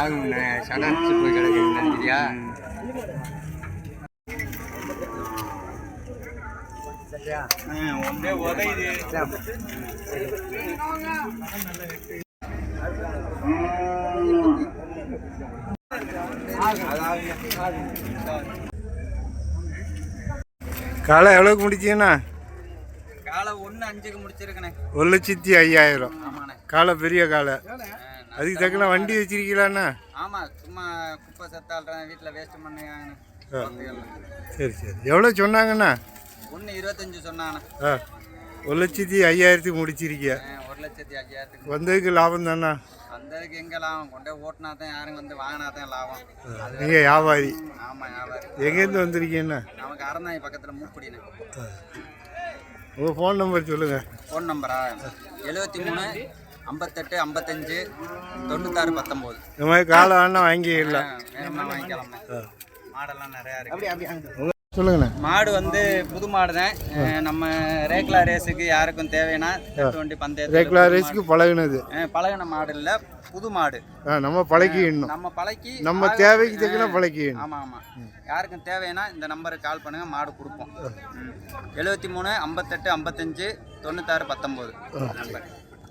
ஆகும்ண்ணே சடாச்சு போய் கிடக்குதுண்ணே சரியா? ஒன்றே உதையுது காலை எவ்வளோக்கு முடிச்சீங்கண்ணா? காலை ஒன்று அஞ்சுக்கு முடிச்சிருக்கண்ணே ஒரு லட்சத்தி ஐயாயிரம். காலை பெரிய காலை. அதுக்கு தக்கன வண்டி வச்சிருக்கீங்களாண்ணா? ஆமா சும்மா குப்பை செத்தாள்றேன் வீட்டில் வேஸ்ட் பண்ணுங்க சரி சரி. எவ்வளோ சொன்னாங்கண்ணா? ஒன்று இருபத்தஞ்சு சொன்னாண்ணே ஆ. ஒரு லட்சத்தி ஐயாயிரத்துக்கு முடிச்சிருக்கிய ஒரு லட்சத்தி ஐயாயிரத்துக்கு. வந்ததுக்கு லாபம் தானா? அந்ததுக்கு எங்க லாபம்? கொண்டே ஓட்டினா தான் யாரும் வந்து வாங்கினா தான் லாபம். அது நீங்கள் வியாபாரி. ஆமா வியாபாரம் எங்கேருந்து வந்திருக்கீங்கண்ணா? நமக்கு அறந்தாங்கி பக்கத்துல மூப்படினேன் உங்கள் ஃபோன் நம்பர் சொல்லுங்கள் ஃபோன் நம்பரா எழுபத்தி மூணு ஐம்பத்தெட்டு ஐம்பத்தஞ்சு தொண்ணூத்தாறு பத்தொம்போது. இந்த மாதிரி காலை வேணா வாங்கிக்கலாம் வேணும்னா வாங்கிக்கலாம். மாடெல்லாம் நிறையா இருக்கு. சொல்லுங்கண்ணா. மாடு வந்து புது மாடு தான் நம்ம ரேக்லா ரேஸுக்கு யாருக்கும் தேவைன்னா டுவெண்ட்டி பந்தயத்துக்கு ரெகுலர் ரேஸ்க்கு பழகுனது. பழகுன மாடு இல்ல புது மாடு. நம்ம பழகிடணும் நம்ம பழக்கி நம்ம தேவைக்கு தக்கன பழகிடணும் ஆமா ஆமா. யாருக்கும் தேவைன்னா இந்த நம்பருக்கு கால் பண்ணுங்க மாடு கொடுப்போம். எழுபத்தி மூணு ஐம்பத்தெட்டு ஐம்பத்தஞ்சு தொண்ணூத்தாறு பத்தொம்போது நம்பர்.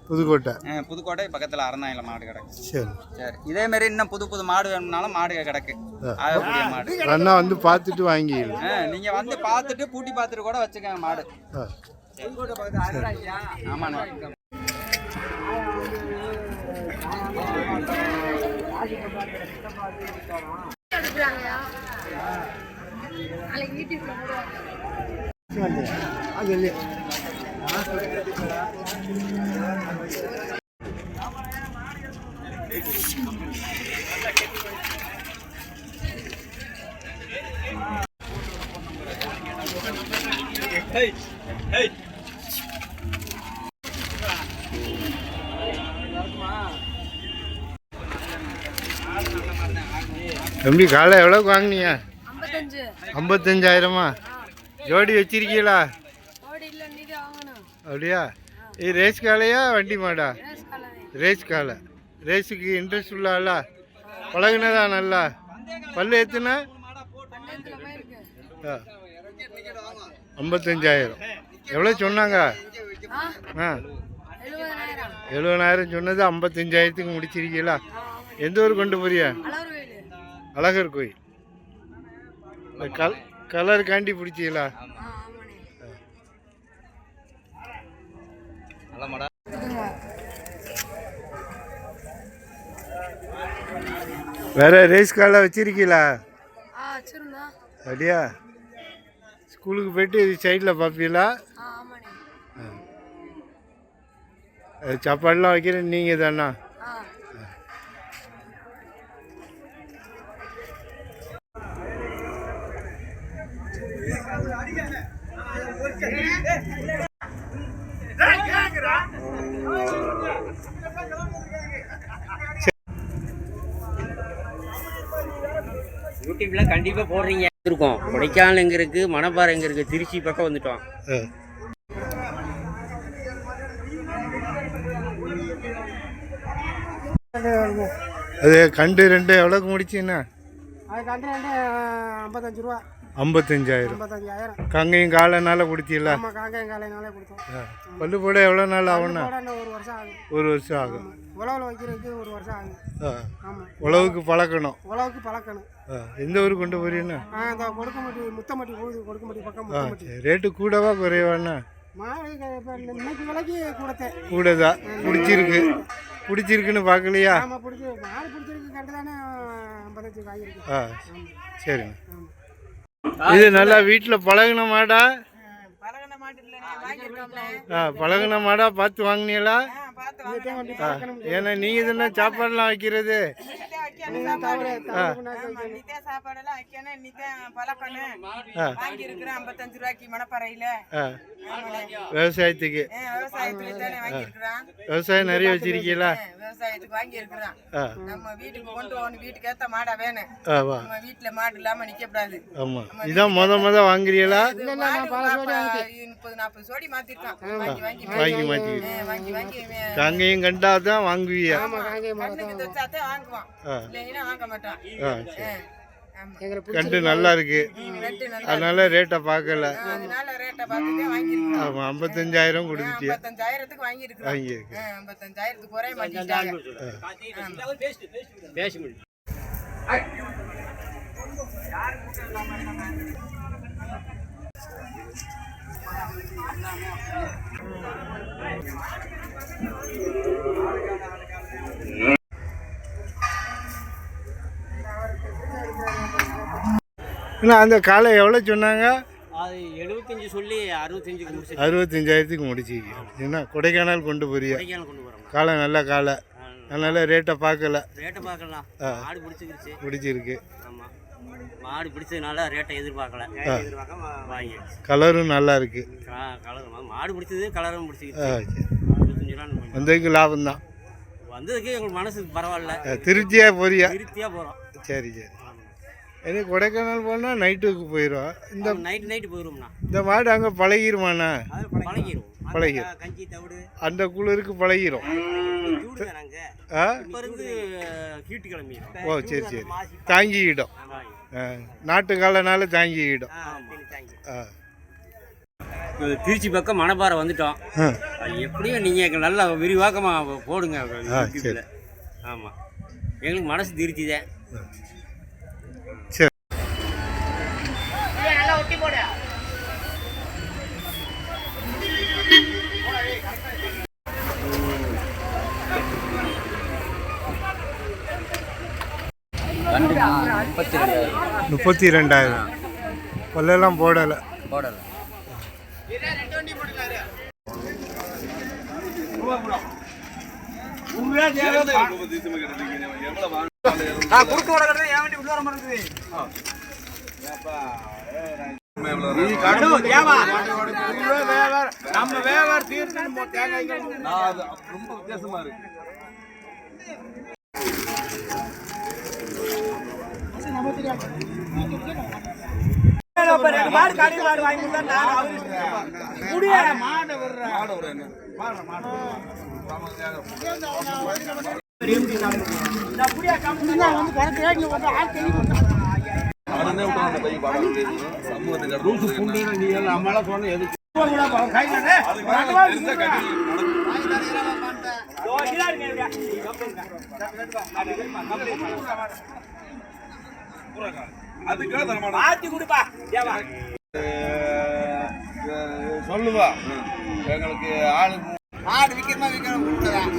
புதுக்கோட்டை. புதுக்கோட்டை பக்கத்துல அறந்தாயில மாடு கிடக்கு. சரி. சரி. இதே மாதிரி இன்னும் புது புது மாடு வேணும்னாலும் மாடு கிடக்கு. ஆகக்கூடிய மாடு. அண்ணா வந்து பார்த்துட்டு வாங்கிடலாம் அஹ் நீங்க வந்து பார்த்துட்டு பூட்டி பார்த்துட்டு கூட வச்சுக்கோங்க மாடு. ஆமாண்ணா. நாளைக்கு யூடியூப்ல போடுவாங்க தம்பி காலை எவ்வளோக்கு ஐம்பத்தஞ்சு. ஐம்பத்தஞ்சாயிரமா? ஜோடி வச்சிருக்கீங்களா ஓடி இல்லை நீ தான் வாங்கணும் அப்படியா? இது ரேஸ் காலையா வண்டி மாடா? ரேஸ் காலை. ரேஸுக்கு இன்ட்ரெஸ்ட் உள்ள பழகுனதா நல்லா? பல்லு எத்துனா? ஆ. ஐம்பத்தஞ்சாயிரம். எவ்வளோ சொன்னாங்க? ஆ. எழுபதாயிரம் சொன்னது ஐம்பத்தஞ்சாயிரத்துக்கு முடிச்சிருக்கீங்களா? எந்த ஊர் கொண்டு போறியா? அழகர் கோயில். கல் கலர் காண்டி பிடிச்சிங்களா ஆ ஆமாண்ணே நல்ல மாடா வேற ரேஸ் காலை வச்சிருக்கீங்களா அப்படியா? ஸ்கூலுக்கு போயிட்டு இது சைடில் பார்ப்பீங்களா சாப்பாடுலாம் வைக்கிறேன் நீங்கள் தானா கண்டிப்பா போடுறீங்க? இருக்கோம் கொடைக்கானல் எங்க இருக்கு? மணப்பாறை எங்க இருக்கு? திருச்சி பக்கம் வந்துட்டோம். அது கண்டு ரெண்டு எவ்வளோக்கு முடிச்சுண்ணா அது கண்டு ரெண்டு ஐம்பத்தஞ்சு ரூபா. ஐம்பத்தஞ்சாயிரம். கங்கையும் காலைனால பல்லு போட எவ்வளோ நாள் ஆகும்ண்ணா கூட இன்னும் ஒரு வருஷம் ஆகும் ஒரு வருஷம் ஆகும். உழவுல வைக்கிறதுக்கு ஒரு வருஷம் ஆகும். ஆமாம் உழவுக்கு பழக்கணும். உழவுக்கு பழக்கணும். எந்த ஊருக்கு கொண்டு போறீங்கண்ணா ஆ இந்த கொடுக்கமட்டி முத்தமட்டி போகுது கொடுக்கமட்டி பக்கம் முத்தமட்டி. ரேட்டு கூடவா குறைவாண்ணா இன்னைக்கு விலைக்கு கூடத்தேன் கூட தான் பிடிச்சிருக்கு. பிடிச்சிருக்குன்னு பார்க்கலையா? ஆமாம் பிடிச்சி மாடு பிடிச்சிருக்கு கரெக்டு தானே ஐம்பத்தஞ்சு ஆ சரிங்க இது நல்லா வீட்டில் பழகுன மாடா? பழகின மாடா பார்த்து வாங்கினீங்களா? ஏன்னா நீங்கள் தானே சாப்பாடுலாம் வைக்கிறது. வாங்கி இருக்கிறேன் ஐம்பத்தஞ்சு ரூபாய்க்கு மணப்பறையில. விவசாயத்துக்கு. விவசாயத்துல தானே வாங்கி இருக்கிறான் விவசாயம் நிறைய வச்சிருக்கீங்களா? விவசாயத்துக்கு வாங்கி இருக்கிறான் நம்ம வீட்டுக்கு கொண்டு போகணும். வீட்டுக்கு ஏத்த மாடா வேணும். நம்ம வீட்டுல மாடு இல்லாம நிக்க கூடாது ஆமாம் இதான் முத முத வாங்குறீங்களா? முப்பது நாற்பது சோடி மாத்திருக்கான். வாங்கி வாங்கி வாங்கி ஆ, வாங்கி வாங்கி கங்கையும் கண்டா தான் வாங்குவீங்க கண்ணுக்கு வச்சாத்தே வாங்குவான். ஆமா. கண்டு நல்லா இருக்கு. அதனால ரேட்டை பார்க்கல. ஆமாம் ஐம்பத்தஞ்சாயிரம் வாங்கியிருக்கிறோம். வாங்கியிருக்கு. ஆ, என்ன அந்த காலை எவ்வளோ சொன்னாங்க? அது எழுபத்தஞ்சு சொல்லி அறுபத்தஞ்சுக்கு முடிச்சு. அறுபத்தஞ்சாயிரத்துக்கு முடிச்சிக்க என்ன கொடைக்கானல் கொண்டு போறியா? கொடைக்கானல் கொண்டு போகிறோம் காலை நல்ல காலை. அதனால ரேட்டை பார்க்கல. ரேட்டை பார்க்கலாம் மாடு பிடிச்சிக்கிருச்சு. பிடிச்சிருக்கு. ஆமாம் மாடு பிடிச்சதுனால ரேட்டை எதிர்பார்க்கல. வாங்கிடுச்சு கலரும் நல்லா இருக்கு. கலர் மாடு பிடிச்சது கலரும் ரூபா வந்ததுக்கு லாபம் தான் வந்ததுக்கு எங்களுக்கு மனசுக்கு பரவாயில்ல. திருச்சியா போறியா? திருப்தியாக போகிறோம் சரி சரி. எனக்கு கொடைக்கானல் போனால் நைட்டுக்கு போயிடும் இந்த நைட்டு நைட்டு போயிடுவோம்ண்ணா இந்த மாடு அங்கே பழகிருமாண்ணா? அது பழகிடும் பழகிரும். கஞ்சி தவிடு. அந்த குளிருக்கு பழகிரும். ஆ? ஓ சரி சரி. தாங்கிக்கிடும். நாட்டு காலனால தாங்கிக்கிடும். ஆ திருச்சி பக்கம் மணப்பாறை வந்துட்டோம். எப்படியும் நீங்கள் நல்லா விரிவாக்கமாக போடுங்க. ஆமாம் எங்களுக்கு மனசு திருச்சி தான் முப்பத்தி ரெண்டாயிரம் முப்பத்தி ரெண்டாயிரம் பல்லெல்லாம் போடலை போடலை மாடு காடி மாடு வாங்கி நான் அவரு முடியாத மாடு வர்ற மாடு வர்ற மாடு மாடு நான் புரியா கம்பெனி வந்து கரெக்டா இங்க வந்து ஆள் தெரியும் அவனே உட்கார்ந்து போய் பாடுறது சமூகத்துக்கு ரூல்ஸ் புண்டே நீ எல்லாம் நம்மள சொன்ன எதுக்கு நடக்கும் சொல்லுவா. எங்களுக்கு ஆளு மாடு விற்கிறமா விற்கிறோம் கொடுத்ததான்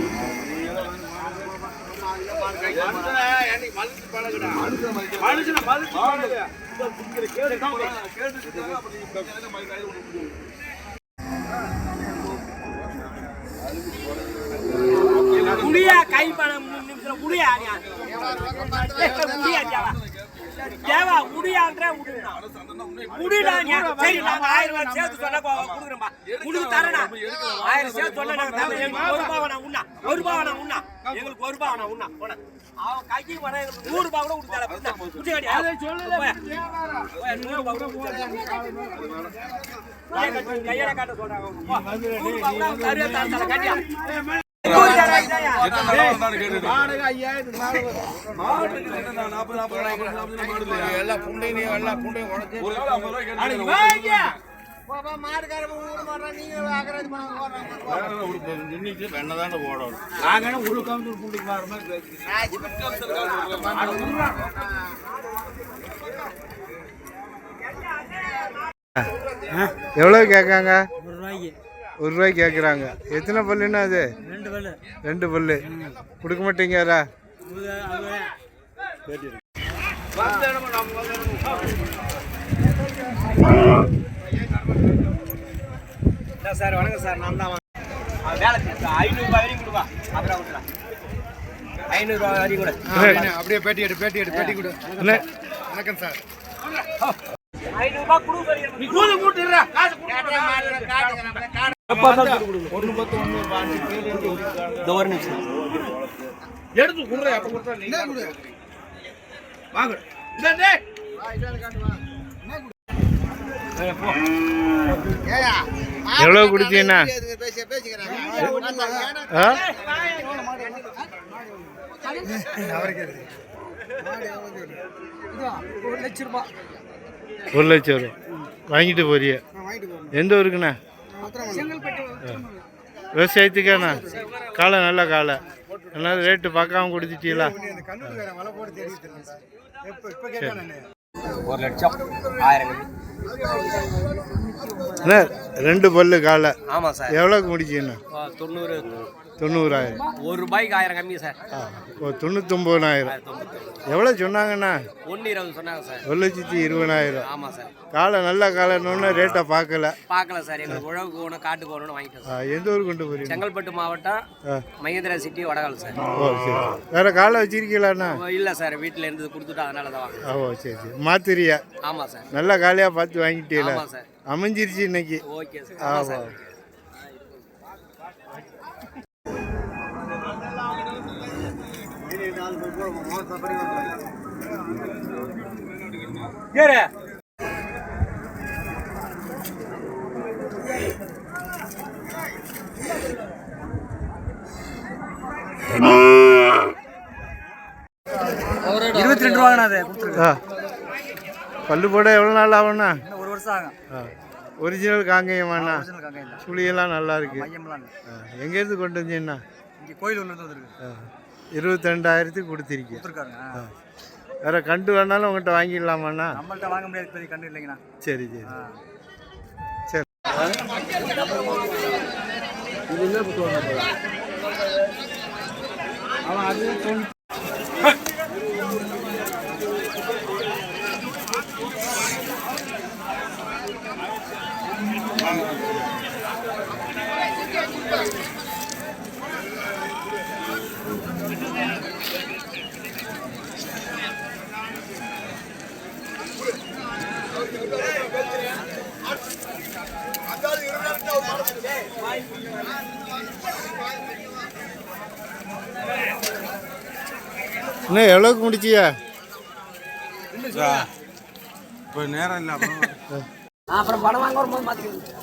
முடியா கை பணம் நிமிஷம் முடியா முடியா தேவா தேவா முடியான்ற முடியா முடிடா நீ. சரி நாங்க ஆயிரம் ரூபாய் சேர்த்து சொன்னா கொடுக்குறோம்பா முடிவு தரேனா. ஆயிரம் சேர்த்து சொன்னா நாங்க தரேன் எங்களுக்கு ஒரு ரூபாய் வேணா உண்ணா. ஒரு ரூபாய் வேணா உண்ணா. எங்களுக்கு ஒரு ரூபாய் வேணா உண்ணா. போன அவன் கைக்கு வர எங்களுக்கு நூறு ரூபாய் கூட கொடுத்தால குட்டி கடியா நூறு ரூபாய் கூட கொடுத்தால கையில காட்ட சொல்றாங்க. நூறு ரூபாய் கூட கட்டியா வெண்ணதாண்ட ஓடணும் நாங்க உருக்காந்து புண்டைக்கு மாற மாதிரி எவ்வளோ கேட்காங்க? ஒரு ரூபாய் கேட்குறாங்க எத்தனை பல்லுன்னா அது? ரெண்டு பல்லு. ரெண்டு பல்லு. கொடுக்க மாட்டேங்காரா சார் வணக்கம் சார். நான் தான் வேலை ஐநூறுரூபா வரைக்கும் கொடுப்பா. அப்புறம் விட்டுலாம் ஐநூறுரூவா வரைக்கும் கூட. அப்படியே பேட்டி எடு பேட்டி எடு பேட்டி கொடு. வணக்கம் சார். கொடுக்க காசு இந்த ஒரு நிமிஷம். எடுத்து கொடுறேன். அப்ப கொடுத்தா வாங்க. எவ்வளோ குடிச்சீங்கன்னா ஒரு லட்ச ரூபாய் ஒரு லட்சம் வரும். வாங்கிட்டு போறிய. எந்த ஊருக்குண்ணா? விவசாயத்துக்காண்ணா காலை நல்ல காலை. அதனால ரேட்டு பார்க்காம கொடுத்துட்டீங்களா? ஒரு லட்சம் ஆயிரம் ரெண்டு பல்லு காலை. ஆமாம் சார். எவ்வளோக்கு முடிச்சீங்கண்ணா தொண்ணூறு. தொண்ணூறாயிரம். ஒரு ரூபாய்க்கு ஆயிரம் கம்மி சார். ஓ தொண்ணூத்தொம்பதாயிரம் எவ்வளோ சொன்னாங்கண்ணா? ஒன்று இருபது சொன்னாங்க சார். ஒரு லட்சத்தி இருபதாயிரம். ஆமாம் சார். காலை நல்ல காலைன்னு ரேட்டை பார்க்கல. பார்க்கல சார். எங்களுக்கு உழவுக்கு போகணும் காட்டுக்கு போகணும்னு வாங்கிட்டோம் எந்த ஊர் கொண்டு போறீங்க? செங்கல்பட்டு மாவட்டம். Mahindra city Vadakal sir. ஓ சரி. வேற காலை வச்சிருக்கீங்களாண்ணா? இல்லை சார். வீட்டில் இருந்து கொடுத்துட்டு அதனால தான் ஓ சரி சரி. மாத்திரியா? ஆமாம் சார். நல்ல காலையாக பார்த்து வாங்கிட்டீங்களா? ஆமாம் சார். அமைஞ்சிருச்சு இன்னைக்கு. Okay sir. ஆமாம் ஏறு. இருபத்தி ரெண்டு ரூபாங்கண்ணா அது? பல்லு போட எவ்வளோ நாள் ஆகும்ண்ணா? ஒரு வருஷம் ஆகும். ஒரிஜினல் காங்கேயமாண்ணா. காங்க சுழியெல்லாம் நல்லா இருக்கு. எங்கேருந்து கொண்டு வந்தீங்கண்ணா? இங்கே கோயில் ஒன்று வந்துருக்கு. இருபத்தெண்டாயிரத்துக்கு கொடுத்துருக்கீங்க. கொடுத்துருக்காங்க வேற கண்டு வேணாலும் உங்கள்கிட்ட வாங்கிடலாமாண்ணா? நம்மள்ட்ட வாங்க முடியாது கண்டு இல்லைங்கண்ணா. சரி சரி. சரி. இன்னும் எவ்வளோக்கு முடிச்சியா? இப்போ நேரம் இல்லை அப்புறம் அப்புறம் பணம் வாங்க வரும்போது மாற்றிக்கலாம்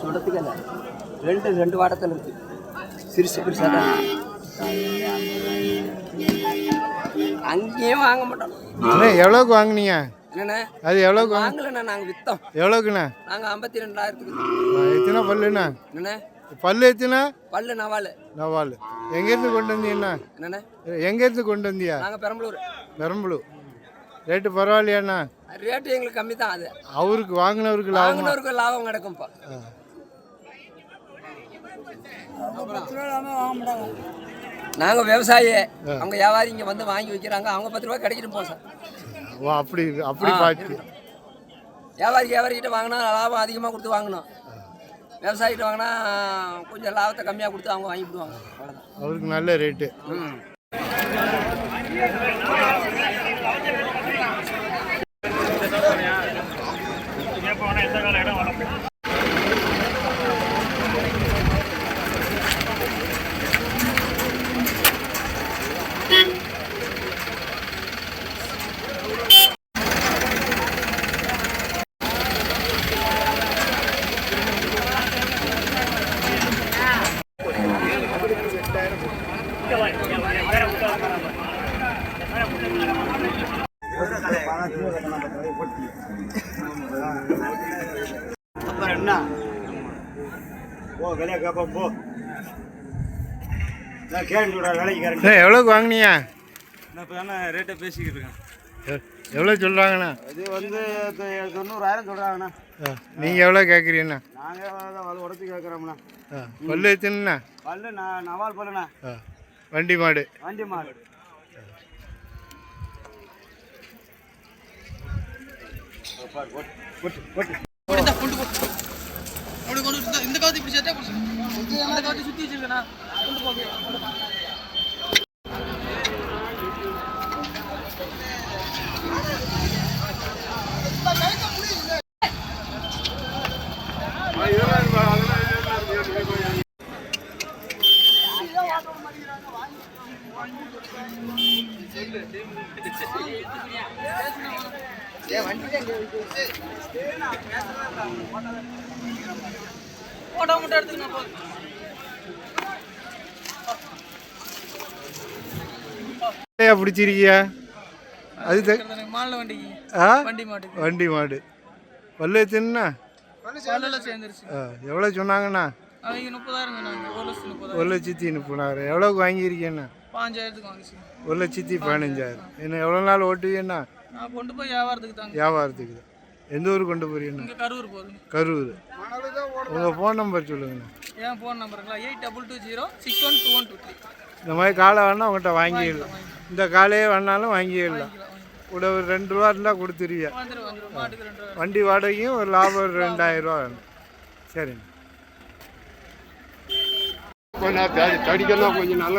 சுடத்துக்கு இல்லை ரெண்டு ரெண்டு வாடத்தில் இருக்கு. சிறுசு பெருசாக அங்கேயும் வாங்க மாட்டோம். இன்னும் எவ்வளோக்கு வாங்குனீங்க? என்னண்ணே? அது எவ்வளோக்கு வாங்க வாங்கலண்ணா நாங்கள் விற்றோம் எவ்வளோக்குண்ணா நாங்கள் ஐம்பத்தி ரெண்டாயிரத்துக்கு. எத்தனை பல்லுண்ணா? என்னண்ணே? பல்லு எத்தனை? பல்லு நவால். நவால். எங்கேருந்து கொண்டு வந்தீங்கண்ணா என்னண்ணே எங்கேருந்து கொண்டு வந்தியா? நாங்கள் பெரம்பலூர். பெரம்பலூர். ரேட்டு பரவாயில்லையாண்ணா? ரேட்டு எங்களுக்கு கம்மி தான் அது. அவருக்கு வாங்கினவருக்கு லாபமா? வாங்கினவருக்கு லாபம் கிடைக்கும்ப்பா நாங்கள் விவசாயி. அவங்க வியாபாரி இங்கே வந்து வாங்கி வைக்கிறாங்க. அவங்க பத்து ரூபா கிடைக்கிட்டு போகும் சார். அப்படி அப்படி பார்த்து வியாபாரி வியாபாரிகிட்ட வாங்கினா லாபம் அதிகமாக கொடுத்து வாங்கணும். விவசாயிகிட்ட வாங்கினா கொஞ்சம் லாபத்தை கம்மியாக கொடுத்து அவங்க வாங்கி விடுவாங்க. அவ்வளோதான் அவருக்கு நல்ல ரேட்டு. ம். அண்ணா, எவ்வளோக்கு வாங்கினியா இப்போ தானே ரேட்டை பேசிக்கிட்டு இருக்கேன் எவ்வளோ சொல்கிறாங்கண்ணா இது வந்து தொண்ணூறாயிரம் சொல்கிறாங்கண்ணா நீங்கள் எவ்வளோ கேட்குறீங்கண்ணா நாங்கள் உடச்சி கேட்குறோம்ண்ணா பல்லு எத்தனைண்ணா? பல்லு நான் நவால் பல்லுண்ணா. வண்டி மாடு. வண்டி மாடு. போட்டோ மட்டும் எடுத்துக்கணும் 本当だ。பிடிச்சிருக்கியா? அது ஆ? வண்டி மாடு. பல்லு ஆ எவ்வளோ சொன்னாங்கண்ணா? ஒரு லட்சத்து முப்பதாயிரம். எவ்வளோக்கு வாங்கியிருக்கேண்ணா ஒரு லட்சத்தி பதினஞ்சாயிரம். இன்னும் எவ்வளோ நாள் போய் வியாபாரத்துக்கு தாங்க. வியாபாரத்துக்கு தான். எந்த ஊருக்கு கொண்டு இங்கே கரூர் கரூர். உங்கள் ஃபோன் நம்பர் சொல்லுங்கண்ணா. ஏன் ஃபோன் நம்பருங்களா eight double two zero six one two one two three இந்த மாதிரி காலை வேணால் உங்கள்கிட்ட வாங்கிடலாம். இந்த காலையே வேணாலும் வாங்கிடலாம். கூட ஒரு ரெண்டு ரூபா இருந்தால் கொடுத்துருவியா? வண்டி வாடகையும் ஒரு லாபம் ஒரு ரெண்டாயிரம் ரூபா வேணும். சரிண்ணா. கொஞ்சம் தடிக்கலாம் கொஞ்சம் நல்ல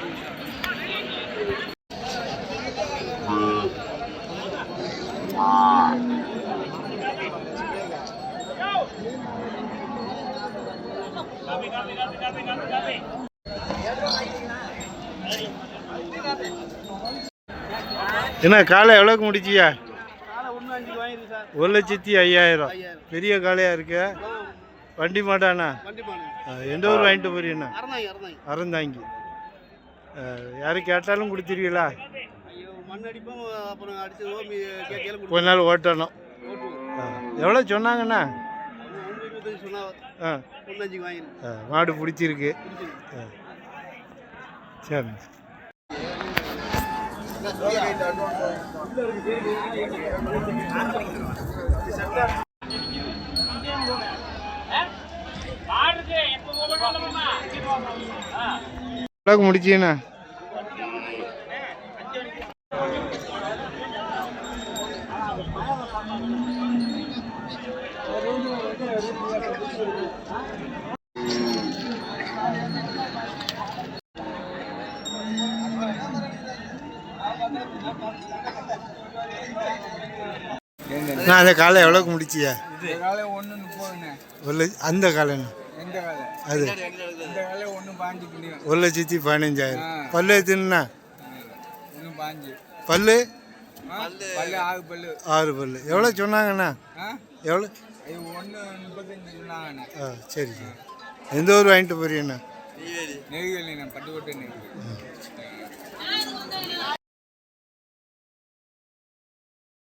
என்ன காலை எவ்வளோக்கு முடிச்சியா? ஒரு லட்சத்தி ஐயாயிரம். பெரிய காளையா இருக்கு? வண்டி மாட்டாண்ணா எந்த ஊர் வாங்கிட்டு போறீங்கண்ணா அறந்தாங்கி ஆ, யாரு கேட்டாலும் கொடுத்துருவீங்களா? கொஞ்ச நாள் ஓட்டணும். எவ்வளோ சொன்னாங்கண்ணா? மாடு பிடிச்சிருக்கு. ஆ. சரி எவ்வளோக்கு நான் அந்த காலை எவ்வளோக்கு முடிச்சியா ஒரு லட்ச அந்த காலைண்ணா எந்த காலை? அது. ஒரு லட்சத்தி பதினஞ்சாயிரம். பல்லு பாஞ்சு. பல்லு? பல்லு. ஆகு பல்லு. ஆறு பல்லு. எவ்வளோ சொன்னாங்கண்ணா? எவ்வளோ ஆ சரி சரி. எந்த ஊர் வாங்கிட்டு போறீங்கண்ணா? நெய்வேலி. பட்டுக்கோட்டை நெய்வேலி.